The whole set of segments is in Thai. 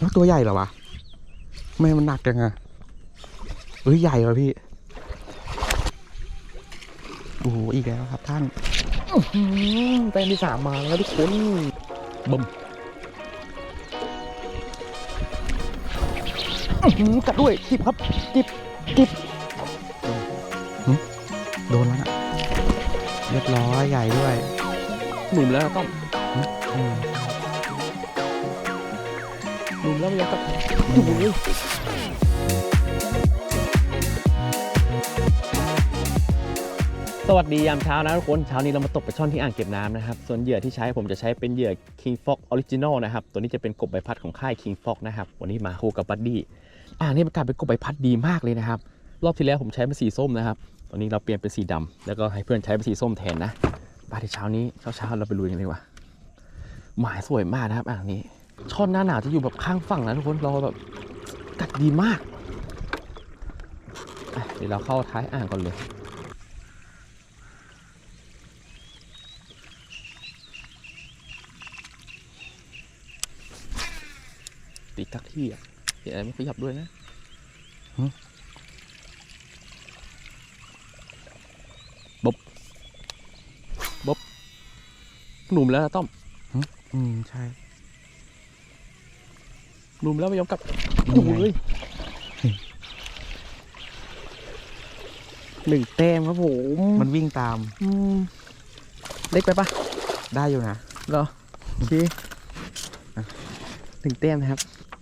แล้วตัวใหญ่เหรอวะทำไมมันหนักจังอะเฮ้ยใหญ่ว่ะพี่ โอ้โหอีกแล้วครับท่านแต้มที่สามมาแล้วทุกคนบึมอื้อหือกัดด้วยจิบครับจิบจิบโดนแล้วนะเรียบร้อยใหญ่ด้วย หนุนแล้วต้อง อืมหนุนแล้วยังกับโอ้โหสวัสดียามเช้านะทุกคน เช้านี้เรามาตกปลาช่อนที่อ่างเก็บน้ำนะครับ ส่วนเหยื่อที่ใช้ผมจะใช้เป็นเหยื่อ King Fox Original นะครับ ตัวนี้จะเป็นกบใบพัดของค่าย King Fox นะครับ วันนี้มาคู่กับบัดดี้ อ่างนี้มันกลายเป็นกบใบพัดดีมากเลยนะครับ รอบที่แล้วผมใช้เป็นสีส้มนะครับ ตอนนี้เราเปลี่ยนเป็นสีดำแล้วก็ให้เพื่อนใช้เป็นสีส้มแทนนะบาที่เช้านี้เช้าๆเราไปลุยกันเลยว่าหมายสวยมากนะครับอ่างนี้ ช่อนหน้าหนาวจะอยู่แบบข้างฝั่งนะทุกคนเราแบบกัดดีมากอะเดี๋ยวเราเข้าท้ายอ่างก่อนเลยติดทักที่อะเดี๋ยวไม่ขยับด้วยนะหนุ่มแล้วนะต้อม อืม ใช่ หนุ่มแล้วไม่ยอมกลับนี่โอ้ไงยหนึ่งแต้มครับผมมันวิ่งตามอืมเล็กไปปะได้อยู่นะเหรอโอเคอะหนึ่งแต้มนะครับ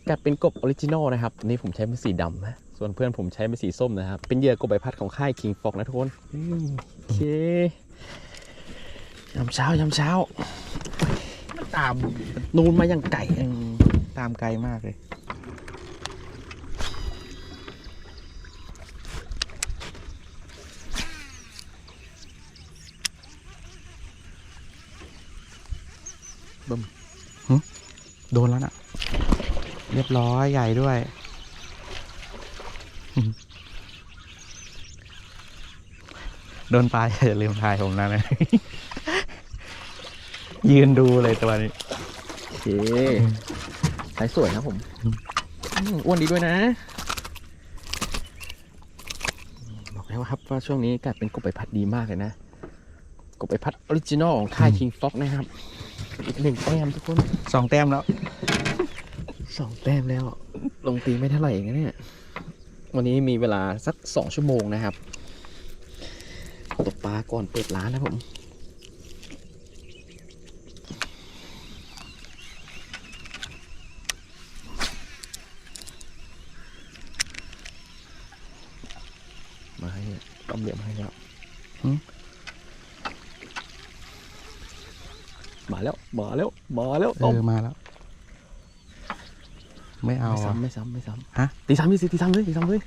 กัดเป็นกบออริจินอลนะครับอันนี่ผมใช้เป็นสีดำนะส่วนเพื่อนผมใช้เป็นสีส้มนะครับ เป็นเหยื่อกบใบพัดของค่าย King Fox นะทุกคนอืมโอเคยามเช้ายามเช้าตามนูนมาอย่างไก่อืม ตามไกลมากเลย บึ้มโดนแล้วนะเรียบร้อยใหญ่ด้วย โดนปลาอย่าลืมทายผมนะนะยืนดูเลยตัวนี้โอเค สายสวยนะผมอืมอ้วนดีด้วยนะ บอกแล้วครับว่าช่วงนี้กัดเป็นกบใบพัดดีมากเลยนะ กบใบพัดออริจินอลของค่าย King Fox นะครับ อีกหนึ่งแต้มทุกคนสองแต้มแล้วสองแต้มแล้ว ลงตีไม่เท่าไหร่เองนะเนี่ย วันนี้มีเวลาสักสองชั่วโมงนะครับ ตกปลาก่อนเปิดร้านนะผม มาให้เนี่ ยต้มเหลี่ยมให้แล้วหืมมาแล้วมาแล้วมาแล้วเอต้มอมาแล้ว ไม่เอาไม่อะซ้ำไม่ซ้ำไม่ซ้ำฮะตีซ้ำดิสิตีซ้ำเลยตีซ้ำเลย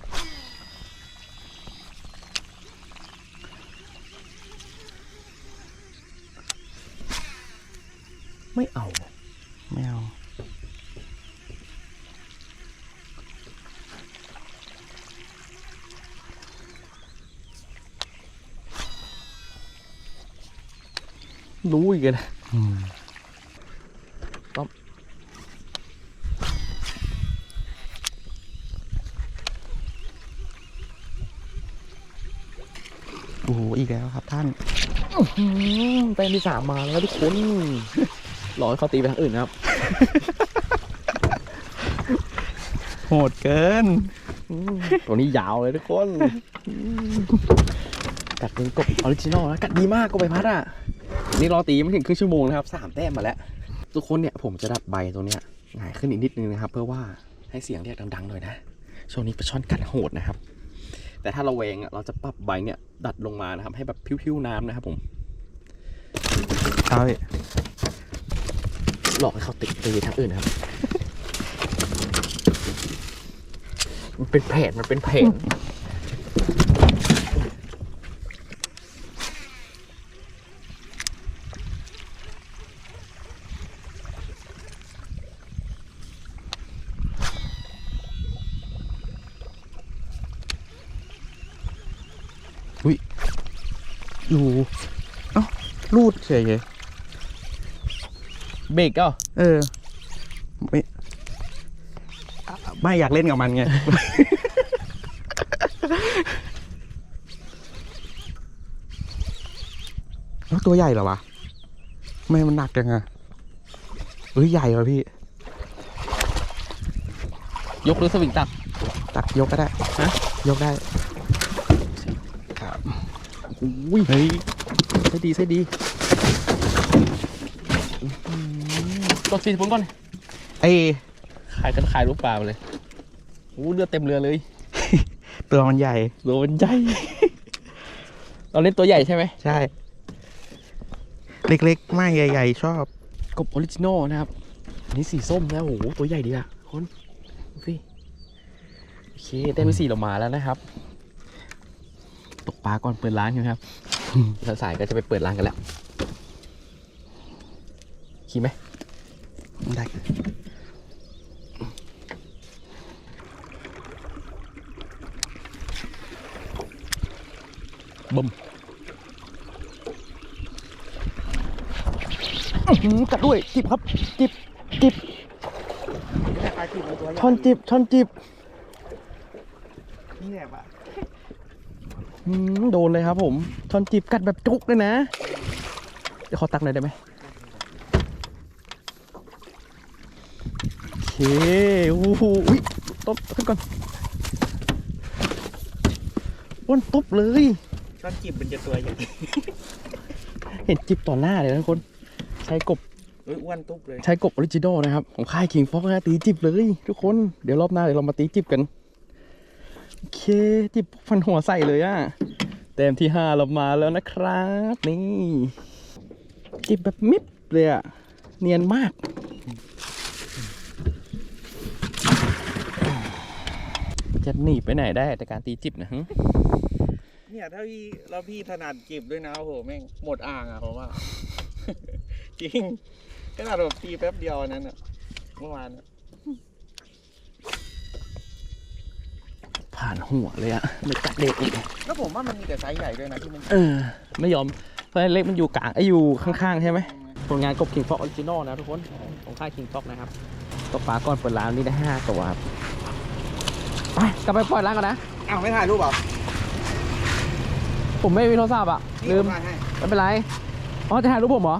ไม่เอา ไม่เอา รู้อีกนะอืมต้อมโอ้โห อีกแล้วครับท่านแต้มที่สามมาแล้วทุกคนรอให้เขาตีไปทางอื่นนะครับ โหดเกิน ตัวนี้ยาวเลยทุกคน กัดเป็นกบออริจินอลนะ กัดดีมากกบใบพัดอะ นี่รอตีไม่ถึงครึ่งชั่วโมงนะครับสามแต้มมาแล้ว ทุกคนเนี่ยผมจะดัดใบตรงเนี้ยง่ายขึ้นอีกนิดนึงนะครับ เพื่อว่าให้เสียงเรียกดังๆหน่อยนะช่วงนี้ปลาช่อนกัดโหดนะครับ แต่ถ้าเราแวงอะเราจะปรับใบเนี่ยดัดลงมานะครับ ให้แบบพิ้วๆน้ำนะครับผมเอาดิหลอกให้เขาติดตีทางอื่นนะครับ มันเป็นแผนมันเป็นแผน อยู่ เอ้ารูดเฉยเลยเบรกก็เออไม่ไม่อยากเล่นกับมันไง แล้วตัวใหญ่เหรอวะทำไมมันหนักจังอะเฮ้ยใหญ่เหรอพี่ ยกหรือสวิงตัก ตักยกก็ได้ฮะ ยกได้ อุ้ยเฮ้ยใช่ดีใช่ดีกดฟีดผมก่อนไอขายกันขายลูกปลาไปเลยโอ้เลือดเต็มเรือเลย ตัวมันใหญ่ตัวมันใหญ่เราเล่นตัวใหญ่ใช่ไหมใช่ เล็กๆ ไม่ใหญ่ ๆ ชอบ กบออริจินอลนะครับ อันนี้สีส้มนะโอ้โห ตัวใหญ่ดีอะคนดูสิโอเคเต้นไปสี่เรามาแล้วนะครับ ตกปลาก่อนเปิดร้านใช่ไหมครับแล้วสายก็จะไปเปิดร้านกันแล้วขี่ไหมได้บึมอื้อหือกัดด้วย จิบครับ จิบ จิบช่อนจิบช่อนจิบนี่แหละปะอืม โดนเลยครับผมช่อนจิบกัดแบบจุกเลยนะ เดี๋ยวขอตักหน่อยได้ไหมโอเคโอ้โหอุ๊ยตบขึ้นก่อนอ้วนตบเลยตอนจิบมันจะตัวใหญ่เห็นจิบต่อหน้าเลยนะทุกคน ใช้กบเฮ้ยอ้วนตุ๊บเลย ใช้กบออริจินอลนะครับ ของค่ายคิงฟ็อกนะตีจิบเลย ทุกคน เดี๋ยวรอบหน้าเดี๋ยวเรามาตีจิบกันโอ เคจิบฟันหัวใส่เลยอะเต็มที่ห้าเรามาแล้วนะครับ นี่ จิบแบบมิดเลยอะเนียนมากจะหนีไปไหนได้แต่การตีจิบนะฮึเนี่ยถ้าพี่แล้วพี่ถนัดจิบด้วยนะโอ้โหแม่งหมดอ่างอะผมว่า จริงขนาดแบบตีแป๊บเดียวนั้นอะเมื่อวานอะ ผ่านหัวเลยอะไม่กัดเด็กอีกแล้วผมว่ามันมีแต่ไซส์ใหญ่ด้วยนะที่มันเออ ไม่ยอม เพราะเล็กมันอยู่กลางไอ้อยู่ข้างๆใช่ไหมผลงานกบ King Fox Original นะทุกคนของค่าย King Fox นะครับตกปลาก่อนเปิดร้านนี่ได้5ตัวครับไปกลับไปปล่อยร้านก่อนนะอ้าวไม่ถ่ายรูปเหรอผมไม่มีโทรศัพท์อะลืมถ่ายให้ไม่เป็นไรอ๋อจะถ่ายรูปผมเหรอ